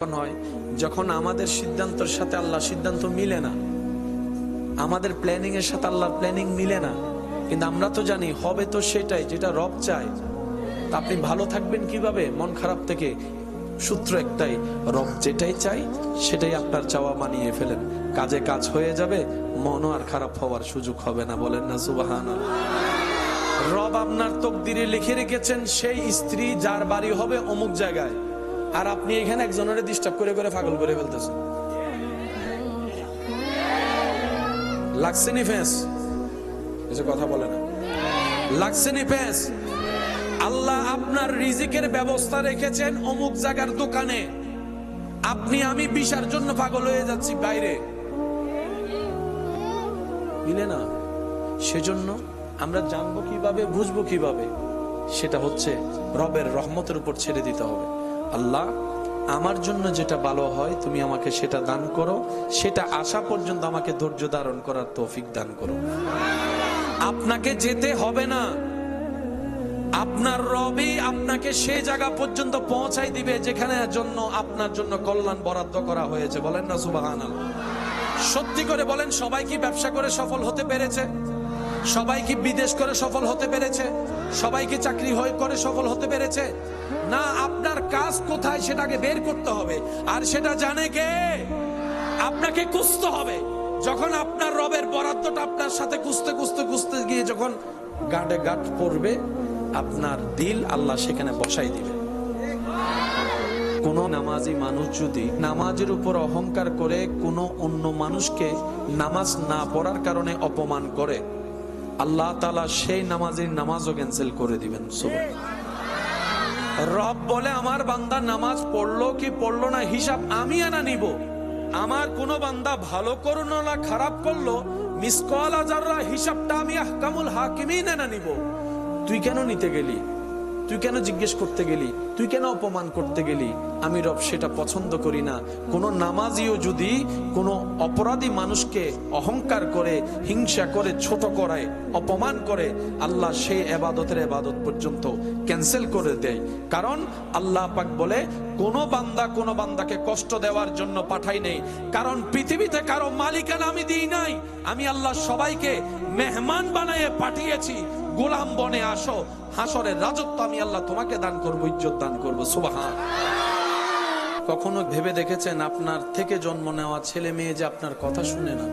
হয় যখন আমাদের সিদ্ধান্তের সাথে আল্লাহ সিদ্ধান্ত মিলে না, আমাদের প্ল্যানিং এর সাথে আল্লাহর প্ল্যানিং মিলে না, কিন্তু আমরা তো জানি হবে তো সেটাই, যেটা রব চায়। তা আপনি ভালো থাকবেন কীভাবে? মন খারাপ থেকে সূত্র একটাই, রব যেটাই চাই সেটাই আপনার চাওয়া মানিয়ে ফেলেন। কাজে কাজ হয়ে যাবে, মনও আর খারাপ হওয়ার সুযোগ হবে না, বলেন না সুবাহান রব আপনার তকদিরে লিখে রেখেছেন, সেই স্ত্রী যার বাড়ি হবে অমুক জায়গায়। আর আপনি এখানে একজনের ডিস্টার্ব করে করে পাগল করে ফেলতেছেন। লাগছে নি ফেস? কিছু কথা বলে না। লাগছে নি ফেস? আল্লাহ আপনার রিজিকের ব্যবস্থা রেখেছেন অমুক জায়গার দোকানে। আপনি, আমি বিশার জন্য পাগল হয়ে যাচ্ছি বাইরে। মিলে না? সেজন্য আমরা জানব কীভাবে, বুঝব কীভাবে? সেটা হচ্ছে রবের রহমতের উপর ছেড়ে দিতে হবে। আল্লাহ, আমার জন্য যেটা ভালো হয়, তুমি আমাকে সেটা দান করো। সেটা আসা পর্যন্ত আমাকে ধৈর্য ধারণ করার তৌফিক দান করো। আপনাকে যেতে হবে না। আপনার রবই আপনাকে সেই জায়গা পর্যন্ত পৌঁছাই দিবে যেখানে জন্য আপনার জন্য কল্যাণ বরাদ্দ করা হয়েছে। বলেন না সুবাহান সত্যি করে বলেন, সবাই কি ব্যবসা করে সফল হতে পেরেছে? সবাই কি বিদেশ করে সফল হতে পেরেছে? সবাই কি চাকরি হয়ে করে সফল হতে পেরেছে? না, আপনার কাজ কোথায় সেটাকে বের করতে হবে। আর সেটা জানে কে? আপনাকে কুস্তে হবে। যখন আপনার রবের বরাদ্দটা আপনার সাথে কুস্তে কুস্তে কুস্তে গিয়ে যখন গাঁটে গাঁট পড়বে, আপনার দিল আল্লাহ সেখানে বসাই দিবে। কোন নামাজি মানুষ যদি নামাজের উপর অহংকার করে কোনো অন্য মানুষকে নামাজ না পড়ার কারণে অপমান করে আল্লাহ তালা সেই নামাজের নামাজও ক্যান্সেল করে দিবেন রব বলে, আমার বান্দা নামাজ পড়ল কি পড়ল না, হিসাব আমি আনা নিব। আমার কোনো বান্দা ভালো করল না খারাপ করল, মিসকল আজাররা হিসাবটা আমি আহকামুল হাকিমিন আনা নিব। তুই কেন নিতে গেলি? তুই কেন জিজ্ঞেস করতে গেলি? তুই কেন অপমান করতে গেলি? আমি রব সেটা পছন্দ করি না। কোন নামাজিও যদি কোনো অপরাধী মানুষকে অহংকার করে, হিংসা করে, ছোট করায়, অপমান করে, আল্লাহ সেই এবাদতের এবাদত পর্যন্ত ক্যান্সেল করে দেয়। কারণ আল্লাহ পাক বলে, কোন বান্দা কোন বান্দাকে কষ্ট দেওয়ার জন্য পাঠাই নেই। কারণ পৃথিবীতে কারও মালিকানা আমি দিই নাই। আমি আল্লাহ সবাইকে মেহমান বানায়ে পাঠিয়েছি। গোলাম বনে আসো। হাসরের রাজত্ব আমি আল্লাহ তোমাকে দান করব, ইজ্জত দান করব, সুবাহান। কখনো ভেবে দেখেছেন আপনার থেকে জন্ম নেওয়া ছেলে মেয়ে যে আপনার কথা শুনে না?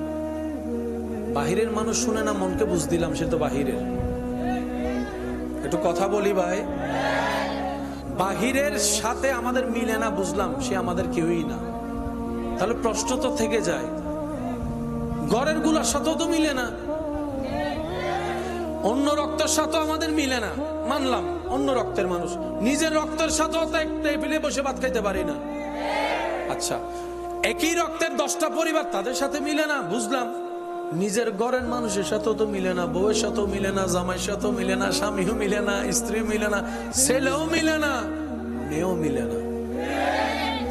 বাহিরের মানুষ শুনে না, মনকে বুঝ দিলাম সে তো বাহিরের। একটু কথা বলি ভাই। বাহিরের সাথে আমাদের মিলে না, বুঝলাম সে আমাদের কেউই না। তাহলে প্রশ্ন তো থেকে যায়। ঘরেরগুলার সাথেও তো মিলে না। অন্য রক্তের সাথে আমাদের মিলে না। মানলাম, অন্য রক্তের মানুষ। নিজের রক্তের সাথেও বসে ভাত খাইতে পারি না। আচ্ছা একই রক্তের দশটা পরিবার তাদের সাথে মিলে না, বুঝলাম। নিজের ঘরের মানুষের সাথেও তো মিলে না, বউয়ের সাথেও মিলে না, জামাইয়ের সাথেও মিলে না, স্বামীও মিলে না স্ত্রী মিলে না, ছেলেও মিলে না, মেয়েও মিলে না।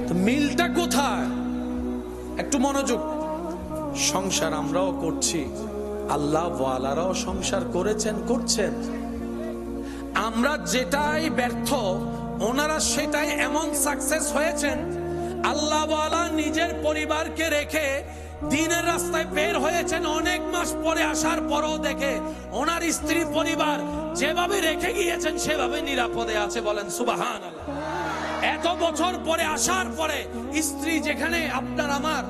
তো মিলটা কোথায়? একটু মনোযোগ। সংসার আমরাও করছি। আল্লাহ ওয়ালারাও সংসার করেছেন, করছেন। আমরা যেটাই ব্যর্থ, ওনারা সেটাই এমন সাকসেস হয়েছেন। আল্লাহ নিজের পরিবারকে রেখে দিনের রাস্তায় বের হয়েছেন, অনেক মাস পরে আসার পরও দেখে ওনার স্ত্রী পরিবার যেভাবে রেখে গিয়েছেন, সেভাবে নিরাপদে আছে বলেন সুবাহান এত বছর পরে, আসার পরে স্ত্রী যেখানে, আপনার, আমার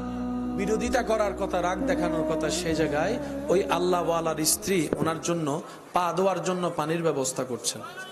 বিরোধিতা করার কথা, রাগ দেখানোর কথা সে জায়গায় ওই আল্লাহওয়ালার স্ত্রী ওনার জন্য পা ধোয়ার জন্য পানির ব্যবস্থা করছেন।